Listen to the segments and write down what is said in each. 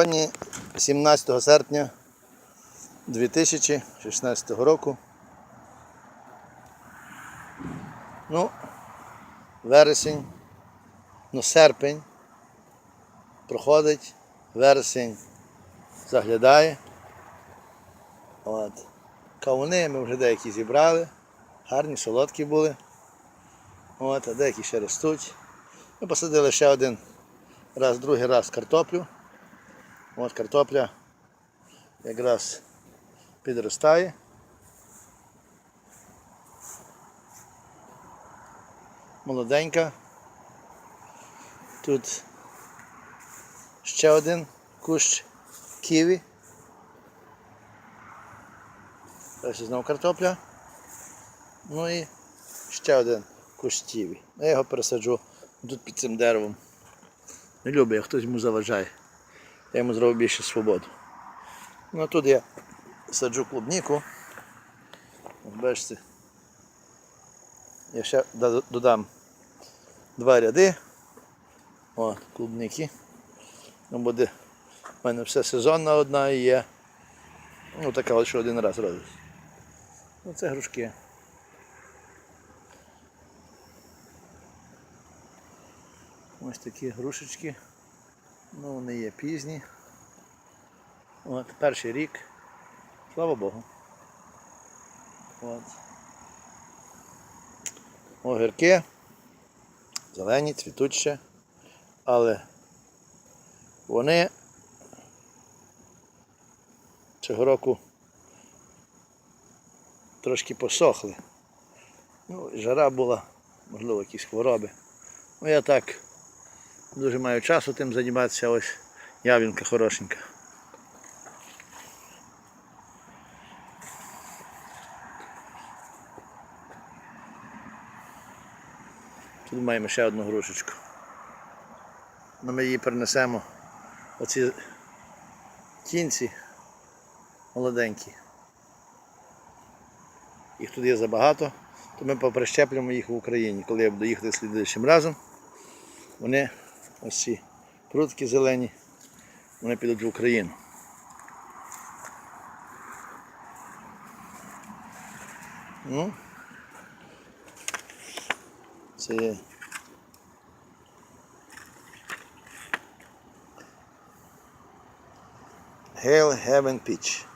Сьогодні 17 серпня 2016 року. Ну, вересень, ну серпень проходить, вересень заглядає. От. Кавуни ми вже деякі зібрали, гарні, солодкі були. От, а деякі ще ростуть. Ми посадили ще один раз, другий раз картоплю. От картопля якраз підростає. Молоденька. Тут ще один кущ ківі. Ось знову картопля. Ну і ще один кущ ківі. Я його пересаджу тут під цим деревом. Не люблю, як хтось йому заважає. Я йому зробив більше свободу. Ну тут я саджу клубніку. Бачите. Я ще додам два ряди. О, клубники. Ну, буде в мене все сезонна одна і є. Ну така от, один раз родить. Ну це грушки. Ось такі грушечки. Ну, вони є пізні. От, перший рік. Слава Богу. От. Огірки. Зелені, цвітуть ще. Але вони цього року трошки посохли. Ну, жара була, можливо, якісь хвороби. Ну я так дуже маю часу тим займатися, ось явінка хорошенька. Тут маємо ще одну грушечку. Ну, ми її перенесемо оці кінці молоденькі. Їх тут є забагато, то ми поприщеплюємо їх в Україні. Коли я буду їхати слідуючим разом, вони ось ці прутки зелені, вони підуть в Україну. Ну, це є. Hail Heaven Peach.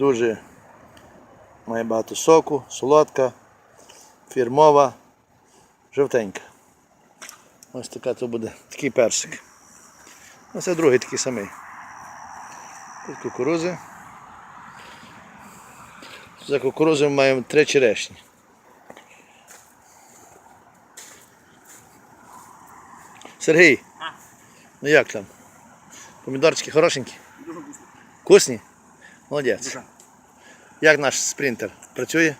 Дуже має багато соку, солодка, фірмова, жовтенька. Ось така то буде такий персик. Ось це другий такий самий. Тут кукурузи. За кукурузи ми маємо три черешні. Сергій, ну як там? Помідорчики хорошенькі? Дуже вкусно. Вкусні? Молодець. Дуже. Як наш спринтер? Працює?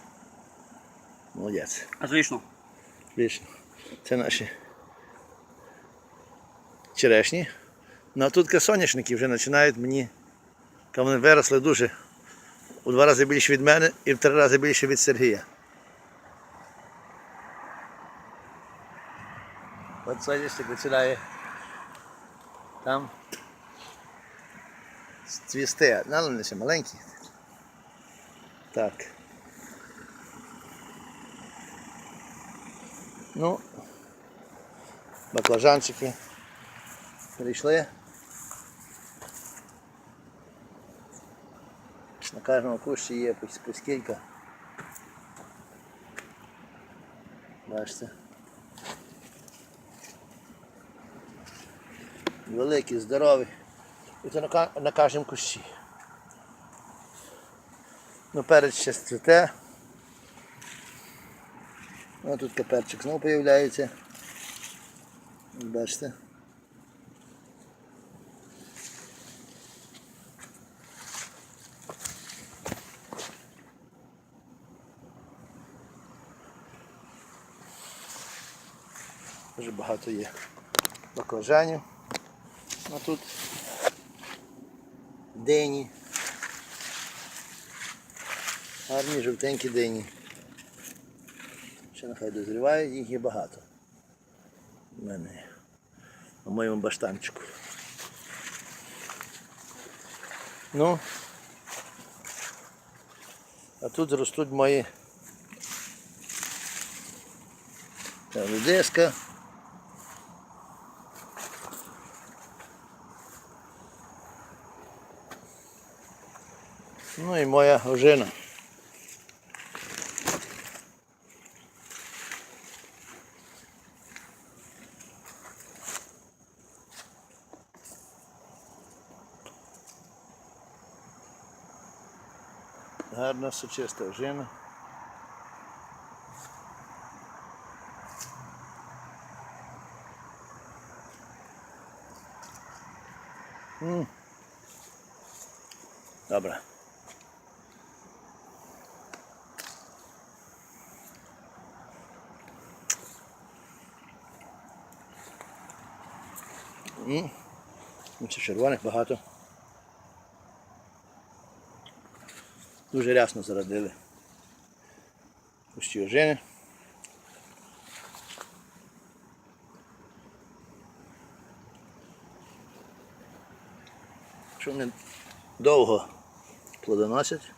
Молодець. Отлично. Вічно. Це наші черешні. Ну а тут соняшники вже починають мені. Там вони виросли дуже. У два рази більше від мене і в три рази більше від Сергія. От соняшник починає там цвісти. Ну, вони ще маленькі. Так. Ну, баклажанчики прийшли. На кожному кущі є по. Бачите. Великі, здорові. І це на, кожному кущі. Ну перець ще цвіте. Ось тут каперчик знову з'являється. Бачите. Дуже багато є баклажанів. А тут дині. Гарні жовтенькі дині. Ще нехай дозрівають, їх є багато. У мене на моєму баштанчику. Ну, а тут ростуть мої. Е, Людеска. Ну і моя ожина. Гарна сучиста ожина. М. Добре. Ну, Це червоних багато. Дуже рясно зарадили. Кущі ожини. Що вони довго плодоносять.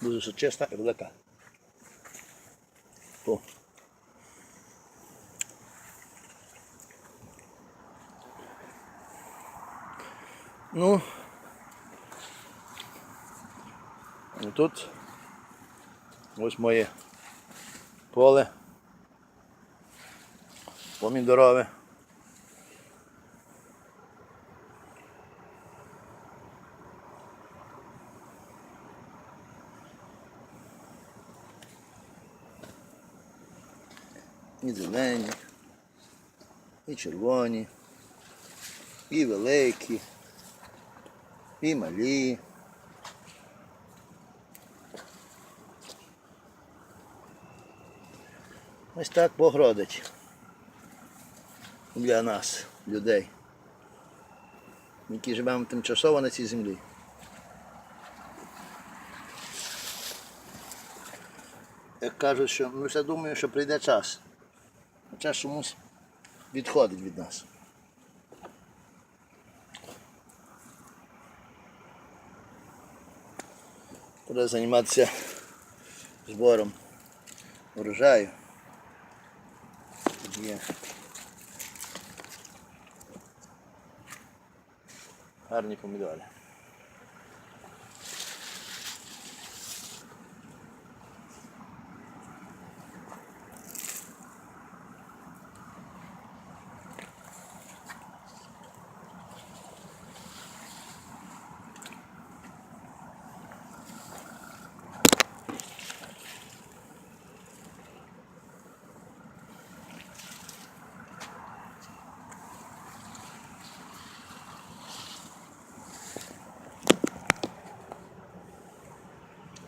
Дуже сучасна і велика. О. Ну, і тут ось моє поле. Помідорове. І зелені, і червоні, і великі, і малі. Ось так Бог родить для нас, людей, які живемо тимчасово на цій землі. Як кажуть, що ми все думаємо, що прийде час. А час чомусь відходить від нас. Треба займатися збором урожаю. Є. Гарні помідори.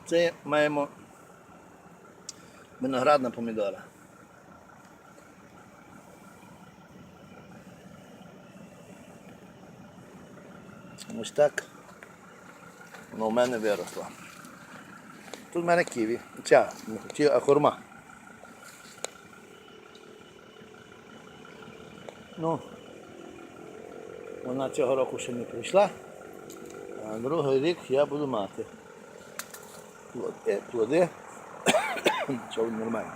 Це маємо виноградна помідора. Ось так воно в мене виросло. Тут в мене ківі. Ця, не а хурма. Ну, вона цього року ще не прийшла, а другий рік я буду мати плоди, плоди. Що нормально.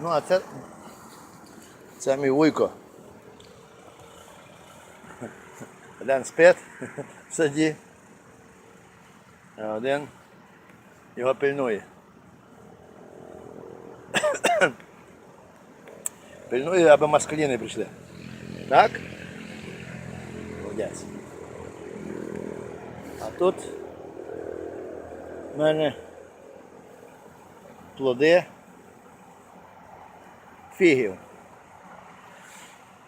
Ну а це, це мій вуйко. Один спить в саді, а один його пильнує. Пильнує, аби москалі не прийшли. Так? Молодець. А тут в мене плоди фігів.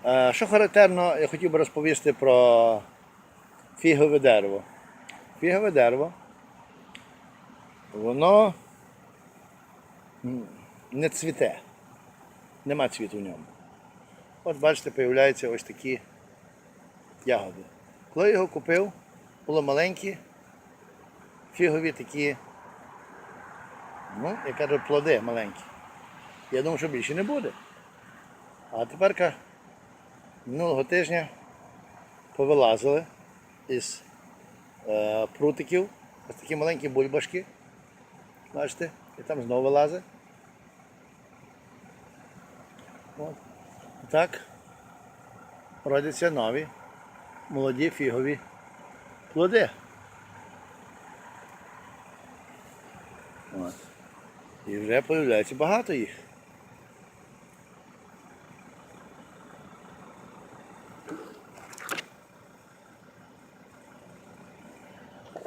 Е, Що характерно, я хотів би розповісти про фігове дерево. Фігове дерево, воно не цвіте, нема цвіту в ньому. От бачите, появляються ось такі ягоди. Коли я його купив, були маленькі, фігові такі, ну, я кажу, плоди маленькі. Я думав, що більше не буде. А тепер минулого тижня повилазили із е, прутиків ось такі маленькі бульбашки. Бачите? І там знову вилазить. От. Так. Родяться нові молоді фігові плоди. І вже появляється багато їх.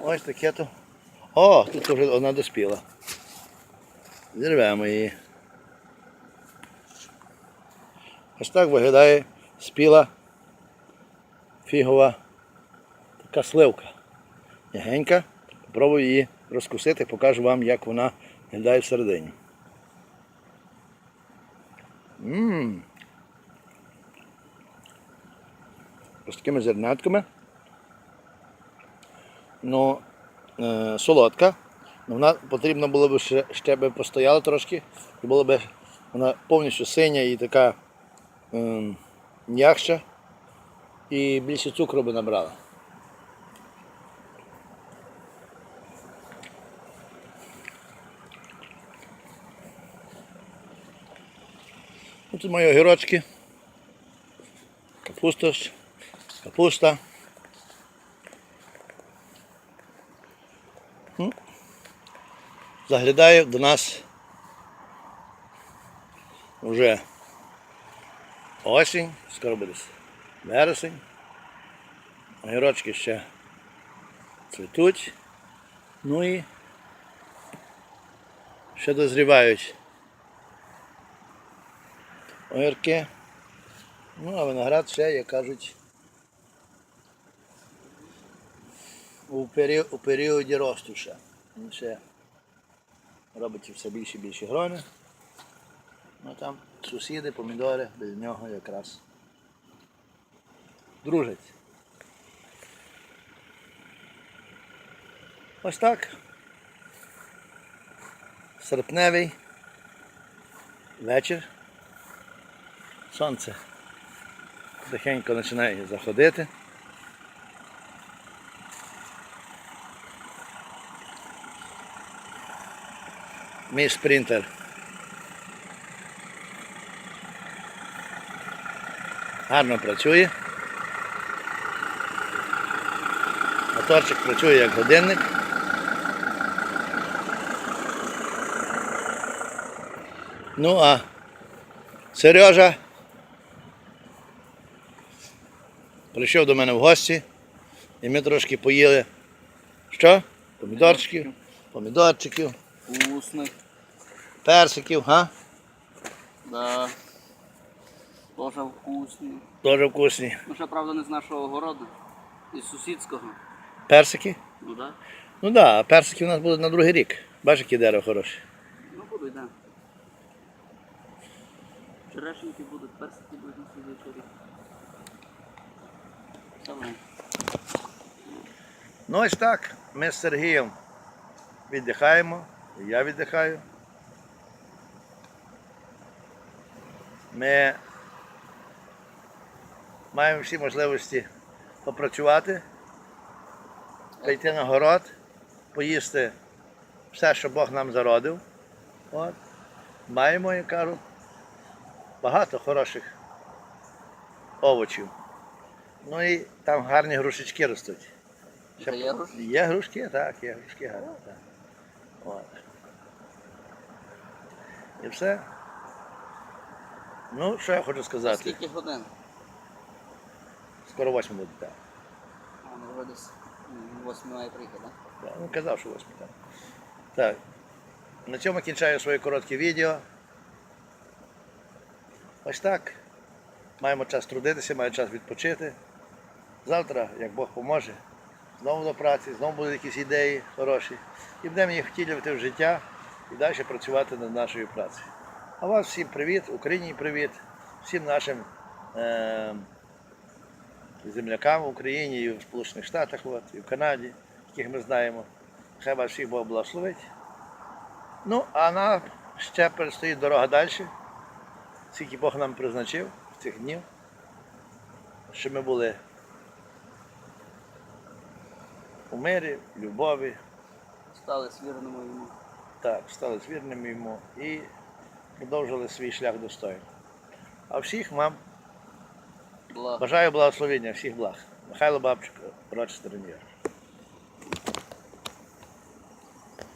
Ось таке то. О, тут вже одна доспіла. Зірвемо її. Ось так виглядає спіла фігова така сливка. Ягенька. Попробую її розкусити, покажу вам, як вона виглядає всередині. Ммм. Ось такими зернятками. Ну, е, солодка. Ну, Вона потрібно було б ще, ще би постояла трошки, і була б вона повністю синя і така е, і більше цукру би набрала. Тут мої огірочки, капуста, капуста. Ну, Заглядає до нас вже осінь, скоро буде вересень. Огірочки ще цвітуть. Ну і ще дозрівають огірки. Ну, а виноград ще, як кажуть, у, пері... у періоді росту ще. Він ще робить все більше і більше грони. Ну там сусіди, помідори, без нього якраз дружать. Ось так. Серпневий вечір. Сонце тихенько починає заходити. Мій спринтер. Гарно працює. Моторчик працює як годинник. Ну а Сережа прийшов до мене в гості і ми трошки поїли. Що? Помідорчиків, помідорчиків, Вкусный. персиків, га? Да. Тоже вкусний. Дуже вкусні. Ну, ще, правда, не з нашого городу, із сусідського. Персики? Ну да. Ну так, да, персики у нас будуть на другий рік. Бачиш, які дерево хороше. Ну будуть, да. Черешеньки будуть, персики будуть на слідуючий рік. Давай. Ну ось так. Ми з Сергієм віддихаємо. і Я віддихаю. Ми маємо всі можливості попрацювати, пойти на город, поїсти все, що Бог нам зародив. От. Маємо, я кажу, багато хороших овочів. Ну і там гарні грушечки ростуть. Ще є гроші? Є грушки, так, є грушки гарні. Так. От. І все. Ну, що я хочу сказати? Скільки годин? Скоро восьми буде, так. А, ну десь восьмі має приїхати, так? Так, Ну, казав, що восьми, так. Так. На цьому кінчаю своє коротке відео. Ось так. Маємо час трудитися, маємо час відпочити. Завтра, як Бог поможе, знову до праці, знову будуть якісь ідеї хороші. І будемо їх втілювати в життя і далі працювати над нашою працею. А вас всім привіт, Україні привіт, всім нашим е- землякам в Україні, і в Сполучених Штатах, от, і в Канаді, яких ми знаємо. Хай вас всіх Бог благословить. Ну, а нам ще предстоїть дорога далі. Скільки Бог нам призначив в цих днів, щоб ми були у мирі, в любові, Стали вірними йому. так, стали вірними йому і продовжили свій шлях достойно. А всіх вам Благ. бажаю благословення, всіх благ. Михайло Бабчик, пророчий Тернір.